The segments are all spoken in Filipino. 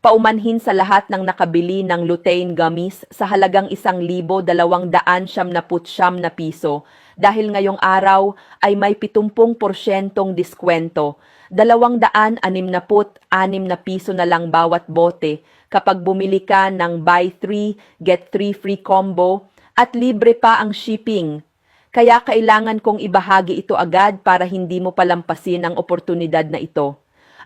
Paumanhin sa lahat ng nakabili ng lutein gummies sa halagang isang libo dalawang daan siyam na putsyam na piso dahil ngayong araw ay may 70% diskwento. Dalawang daan anim na put anim na piso na lang bawat bote kapag bumili ka ng buy 3, get 3 free combo at libre pa ang shipping. Kaya kailangan kong ibahagi ito agad para hindi mo palampasin ang oportunidad na ito.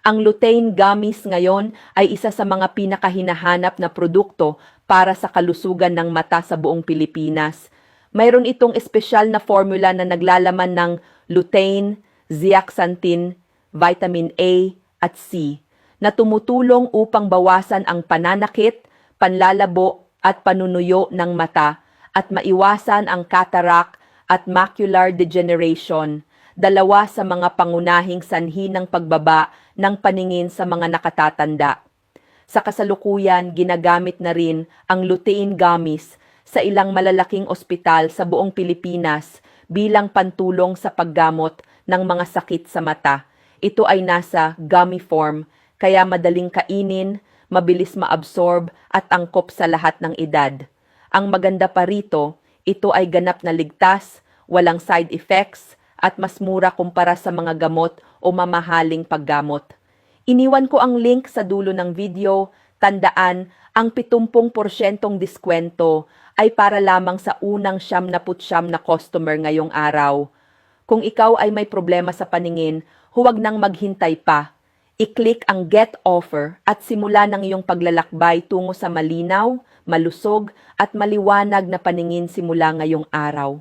Ang lutein gummies ngayon ay isa sa mga pinakahinahanap na produkto para sa kalusugan ng mata sa buong Pilipinas. Mayroon itong espesyal na formula na naglalaman ng lutein, zeaxanthin, vitamin A at C na tumutulong upang bawasan ang pananakit, panlalabo at panunuyo ng mata at maiwasan ang cataract at macular degeneration, dalawa sa mga pangunahing sanhi ng pagbaba ng paningin sa mga nakatatanda. Sa kasalukuyan, ginagamit na rin ang lutein gummies sa ilang malalaking ospital sa buong Pilipinas bilang pantulong sa paggamot ng mga sakit sa mata. Ito ay nasa gummy form, kaya madaling kainin, mabilis maabsorb at angkop sa lahat ng edad. Ang maganda pa rito, ito ay ganap na ligtas, walang side effects, at mas mura kumpara sa mga gamot o mamahaling paggamot. Iniwan ko ang link sa dulo ng video. Tandaan, ang 70% diskwento ay para lamang sa unang siyam na putsyam na customer ngayong araw. Kung ikaw ay may problema sa paningin, huwag nang maghintay pa. I-click ang Get Offer at simula ng iyong paglalakbay tungo sa malinaw, malusog at maliwanag na paningin simula ngayong araw.